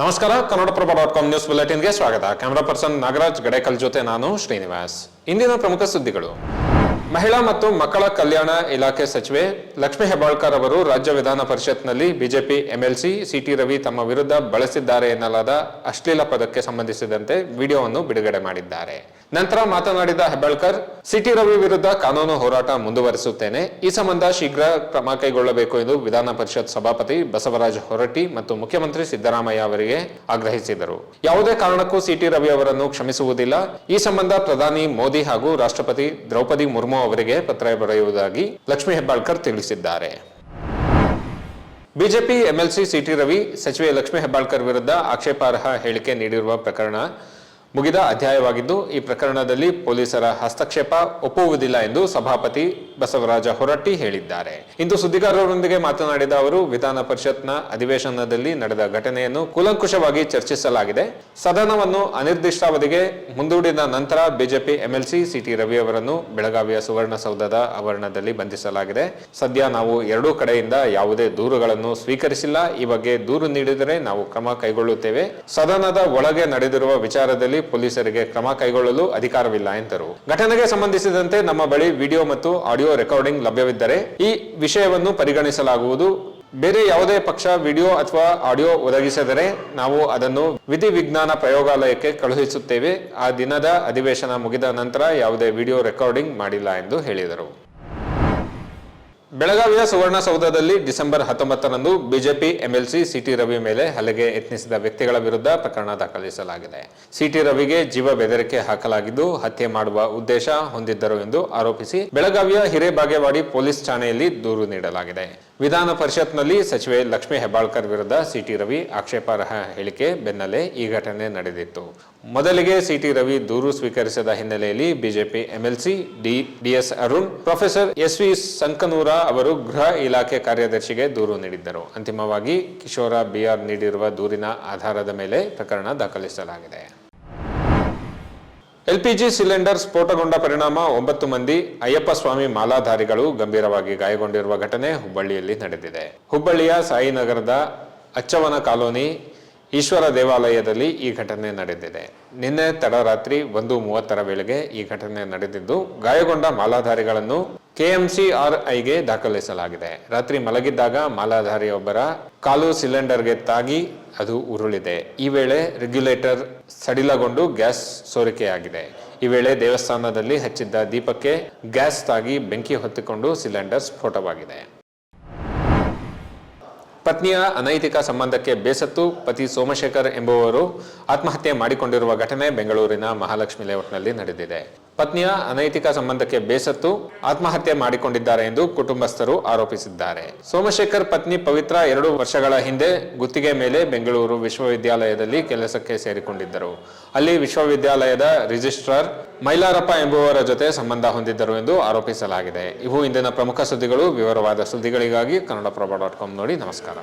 ನಮಸ್ಕಾರ Kannadaprabha dot com news ಬುಲೆಟಿನ್ಗೆ ಸ್ವಾಗತ. ಕ್ಯಾಮರಾ ಪರ್ಸನ್ ನಾಗರಾಜ್, ಗಡೇಕಲ್ ಜೊತೆ ನಾನು ಶ್ರೀನಿವಾಸ್. ಇಂದಿನ ಪ್ರಮುಖ ಸುದ್ದಿಗಳು. ಮಹಿಳಾ ಮತ್ತು ಮಕ್ಕಳ ಕಲ್ಯಾಣ ಇಲಾಖೆ ಸಚಿವೆ ಲಕ್ಷ್ಮೀ ಹೆಬ್ಬಾಳ್ಕರ್ ಅವರು ರಾಜ್ಯ ವಿಧಾನ ಪರಿಷತ್ನಲ್ಲಿ ಬಿಜೆಪಿ, ಎಂಎಲ್ಸಿ, ಸಿಟಿ ರವಿ ತಮ್ಮ ವಿರುದ್ಧ ಬಳಸಿದ್ದಾರೆ ಎನ್ನಲಾದ ಅಶ್ಲೀಲ ಪದಕ್ಕೆ ಸಂಬಂಧಿಸಿದಂತೆ ವಿಡಿಯೋವನ್ನು ಬಿಡುಗಡೆ ಮಾಡಿದ್ದಾರೆ. ನಂತರ ಮಾತನಾಡಿದ ಹೆಬ್ಬಾಳ್ಕರ್, ಸಿಟಿ ರವಿ ವಿರುದ್ಧ ಕಾನೂನು ಹೋರಾಟ ಮುಂದುವರಿಸುತ್ತೇನೆ. ಈ ಸಂಬಂಧ ಶೀಘ್ರ ಕ್ರಮ ಕೈಗೊಳ್ಳಬೇಕು ಎಂದು ವಿಧಾನ ಪರಿಷತ್ ಸಭಾಪತಿ ಬಸವರಾಜ ಹೊರಟ್ಟಿ ಮತ್ತು ಮುಖ್ಯಮಂತ್ರಿ ಸಿದ್ದರಾಮಯ್ಯ ಅವರಿಗೆ ಆಗ್ರಹಿಸಿದರು. ಯಾವುದೇ ಕಾರಣಕ್ಕೂ ಸಿಟಿ ರವಿ ಅವರನ್ನು ಕ್ಷಮಿಸುವುದಿಲ್ಲ. ಈ ಸಂಬಂಧ ಪ್ರಧಾನಿ ಮೋದಿ ಹಾಗೂ ರಾಷ್ಟ್ರಪತಿ ದ್ರೌಪದಿ ಮುರ್ಮು ಅವರಿಗೆ ಪತ್ರ ಬರೆಯುವುದಾಗಿ ಲಕ್ಷ್ಮೀ ಹೆಬ್ಬಾಳ್ಕರ್ ತಿಳಿಸಿದ್ದಾರೆ. ಬಿಜೆಪಿ, ಎಂಎಲ್ಸಿ, ಸಿಟಿ ರವಿ ಸಚಿವೆ ಲಕ್ಷ್ಮೀ ಹೆಬ್ಬಾಳ್ಕರ್ ವಿರುದ್ಧ ಆಕ್ಷೇಪಾರ್ಹ ಹೇಳಿಕೆ ನೀಡಿರುವ ಪ್ರಕರಣ ಮುಗಿದ ಅಧ್ಯಾಯವಾಗಿದ್ದು, ಈ ಪ್ರಕರಣದಲ್ಲಿ ಪೊಲೀಸರ ಹಸ್ತಕ್ಷೇಪ ಒಪ್ಪುವುದಿಲ್ಲ ಎಂದು ಸಭಾಪತಿ ಬಸವರಾಜ ಹೊರಟ್ಟಿ ಹೇಳಿದ್ದಾರೆ. ಇಂದು ಸುದ್ದಿಗಾರರೊಂದಿಗೆ ಮಾತನಾಡಿದ ಅವರು, ವಿಧಾನ ಪರಿಷತ್ನ ಅಧಿವೇಶನದಲ್ಲಿ ನಡೆದ ಘಟನೆಯನ್ನು ಕೂಲಂಕುಷವಾಗಿ ಚರ್ಚಿಸಲಾಗಿದೆ. ಸದನವನ್ನು ಅನಿರ್ದಿಷ್ಟಾವಧಿಗೆ ಮುಂದೂಡಿದ ನಂತರ ಬಿಜೆಪಿ ಎಂಎಲ್ಸಿ ಸಿಟಿ ರವಿ ಅವರನ್ನು ಬೆಳಗಾವಿಯ ಸುವರ್ಣಸೌಧದ ಆವರಣದಲ್ಲಿ ಬಂಧಿಸಲಾಗಿದೆ. ಸದ್ಯ ನಾವು ಎರಡೂ ಕಡೆಯಿಂದ ಯಾವುದೇ ದೂರುಗಳನ್ನು ಸ್ವೀಕರಿಸಿಲ್ಲ. ಈ ಬಗ್ಗೆ ದೂರು ನೀಡಿದರೆ ನಾವು ಕ್ರಮ ಕೈಗೊಳ್ಳುತ್ತೇವೆ. ಸದನದ ಒಳಗೆ ನಡೆದಿರುವ ವಿಚಾರದಲ್ಲಿ ಪೊಲೀಸರಿಗೆ ಕ್ರಮ ಕೈಗೊಳ್ಳಲು ಅಧಿಕಾರವಿಲ್ಲ ಎಂದರು. ಘಟನೆಗೆ ಸಂಬಂಧಿಸಿದಂತೆ ನಮ್ಮ ಬಳಿ ವಿಡಿಯೋ ಮತ್ತು ಆಡಿಯೋ ರೆಕಾರ್ಡಿಂಗ್ ಲಭ್ಯವಿದ್ದರೆ ಈ ವಿಷಯವನ್ನು ಪರಿಗಣಿಸಲಾಗುವುದು. ಬೇರೆ ಯಾವುದೇ ಪಕ್ಷ ವಿಡಿಯೋ ಅಥವಾ ಆಡಿಯೋ ಒದಗಿಸಿದರೆ ನಾವು ಅದನ್ನು ವಿಧಿ ವಿಜ್ಞಾನ ಪ್ರಯೋಗಾಲಯಕ್ಕೆ ಕಳುಹಿಸುತ್ತೇವೆ. ಆ ದಿನದ ಅಧಿವೇಶನ ಮುಗಿದ ನಂತರ ಯಾವುದೇ ವಿಡಿಯೋ ರೆಕಾರ್ಡಿಂಗ್ ಮಾಡಿಲ್ಲ ಎಂದು ಹೇಳಿದರು. ಬೆಳಗಾವಿಯ ಸುವರ್ಣಸೌಧದಲ್ಲಿ ಡಿಸೆಂಬರ್ ಹತ್ತೊಂಬತ್ತರಂದು BJP, MLC, C T Ravi ಮೇಲೆ ಹಲ್ಲೆಗೆ ಯತ್ನಿಸಿದ ವ್ಯಕ್ತಿಗಳ ವಿರುದ್ಧ ಪ್ರಕರಣ ದಾಖಲಿಸಲಾಗಿದೆ. ಸಿಟಿ ರವಿಗೆ ಜೀವ ಬೆದರಿಕೆ ಹಾಕಲಾಗಿದ್ದು, ಹತ್ಯೆ ಮಾಡುವ ಉದ್ದೇಶ ಹೊಂದಿದ್ದರು ಎಂದು ಆರೋಪಿಸಿ ಬೆಳಗಾವಿಯ ಹಿರೇಬಾಗೇವಾಡಿ ಪೊಲೀಸ್ ಠಾಣೆಯಲ್ಲಿ ದೂರು ನೀಡಲಾಗಿದೆ. ವಿಧಾನ ಪರಿಷತ್ನಲ್ಲಿ ಸಚಿವೆ ಲಕ್ಷ್ಮೀ ಹೆಬ್ಬಾಳ್ಕರ್ ವಿರುದ್ಧ ಸಿಟಿ ರವಿ ಆಕ್ಷೇಪಾರ್ಹ ಹೇಳಿಕೆ ಬೆನ್ನಲ್ಲೇ ಈ ಘಟನೆ ನಡೆದಿತ್ತು. ಮೊದಲಿಗೆ ಸಿಟಿ ರವಿ ದೂರು ಸ್ವೀಕರಿಸಿದ ಹಿನ್ನೆಲೆಯಲ್ಲಿ BJP MLC, D, DS Arun, professor S V Sankanur ಅವರು ಗೃಹ ಇಲಾಖೆ ಕಾರ್ಯದರ್ಶಿಗೆ ದೂರು ನೀಡಿದ್ದರು. ಅಂತಿಮವಾಗಿ ಕಿಶೋರ ಬಿಆರ್ ನೀಡಿರುವ ದೂರಿನ ಆಧಾರದ ಮೇಲೆ ಪ್ರಕರಣ ದಾಖಲಿಸಲಾಗಿದೆ. ಎಲ್ಪಿಜಿ ಸಿಲಿಂಡರ್ ಸ್ಫೋಟಗೊಂಡ ಪರಿಣಾಮ ಒಂಬತ್ತು ಮಂದಿ ಅಯ್ಯಪ್ಪ ಸ್ವಾಮಿ ಮಾಲಾಧಾರಿಗಳು ಗಂಭೀರವಾಗಿ ಗಾಯಗೊಂಡಿರುವ ಘಟನೆ ಹುಬ್ಬಳ್ಳಿಯಲ್ಲಿ ನಡೆದಿದೆ. ಹುಬ್ಬಳ್ಳಿಯ ಸಾಯಿನಗರದ ಅಚ್ಚವನ ಕಾಲೋನಿ ಈಶ್ವರ ದೇವಾಲಯದಲ್ಲಿ ಈ ಘಟನೆ ನಡೆದಿದೆ. ನಿನ್ನೆ ತಡರಾತ್ರಿ ಒಂದು ಮೂವತ್ತರ ವೇಳೆಗೆ ಈ ಘಟನೆ ನಡೆದಿದ್ದು, ಗಾಯಗೊಂಡ ಮಾಲಾಧಾರಿಗಳನ್ನು ಕೆಎಂಸಿಆರ್ಐಗೆ ದಾಖಲಿಸಲಾಗಿದೆ. ರಾತ್ರಿ ಮಲಗಿದ್ದಾಗ ಮಾಲಾಧಾರಿಯೊಬ್ಬರ ಕಾಲು ಸಿಲಿಂಡರ್ಗೆ ತಾಗಿ ಅದು ಉರುಳಿದೆ. ಈ ವೇಳೆ ರೆಗ್ಯುಲೇಟರ್ ಸಡಿಲಗೊಂಡು ಗ್ಯಾಸ್ ಸೋರಿಕೆಯಾಗಿದೆ. ಈ ವೇಳೆ ದೇವಸ್ಥಾನದಲ್ಲಿ ಹಚ್ಚಿದ್ದ ದೀಪಕ್ಕೆ ಗ್ಯಾಸ್ ತಾಗಿ ಬೆಂಕಿ ಹೊತ್ತಿಕೊಂಡು ಸಿಲಿಂಡರ್ ಸ್ಫೋಟವಾಗಿದೆ. ಪತ್ನಿಯ ಅನೈತಿಕ ಸಂಬಂಧಕ್ಕೆ ಬೇಸತ್ತು ಪತಿ ಸೋಮಶೇಖರ್ ಎಂಬುವರು ಆತ್ಮಹತ್ಯೆ ಮಾಡಿಕೊಂಡಿರುವ ಘಟನೆ ಬೆಂಗಳೂರಿನ ಮಹಾಲಕ್ಷ್ಮಿ ಲೇಔಟ್ನಲ್ಲಿ ನಡೆದಿದೆ. ಪತ್ನಿಯ ಅನೈತಿಕ ಸಂಬಂಧಕ್ಕೆ ಬೇಸತ್ತು ಆತ್ಮಹತ್ಯೆ ಮಾಡಿಕೊಂಡಿದ್ದಾರೆ ಎಂದು ಕುಟುಂಬಸ್ಥರು ಆರೋಪಿಸಿದ್ದಾರೆ. ಸೋಮಶೇಖರ್ ಪತ್ನಿ ಪವಿತ್ರ ಎರಡು ವರ್ಷಗಳ ಹಿಂದೆ ಗುತ್ತಿಗೆ ಮೇಲೆ ಬೆಂಗಳೂರು ವಿಶ್ವವಿದ್ಯಾಲಯದಲ್ಲಿ ಕೆಲಸಕ್ಕೆ ಸೇರಿಕೊಂಡಿದ್ದರು. ಅಲ್ಲಿ ವಿಶ್ವವಿದ್ಯಾಲಯದ ರಿಜಿಸ್ಟ್ರಾರ್ ಮೈಲಾರಪ್ಪ ಎಂಬುವರ ಜೊತೆ ಸಂಬಂಧ ಹೊಂದಿದ್ದರು ಎಂದು ಆರೋಪಿಸಲಾಗಿದೆ. ಇವು ಇಂದಿನ ಪ್ರಮುಖ ಸುದ್ದಿಗಳು. ವಿವರವಾದ ಸುದ್ದಿಗಳಿಗಾಗಿ ಕನ್ನಡಪ್ರಭ ಡಾಟ್ ಕಾಮ್ ನೋಡಿ ನಮಸ್ಕಾರ.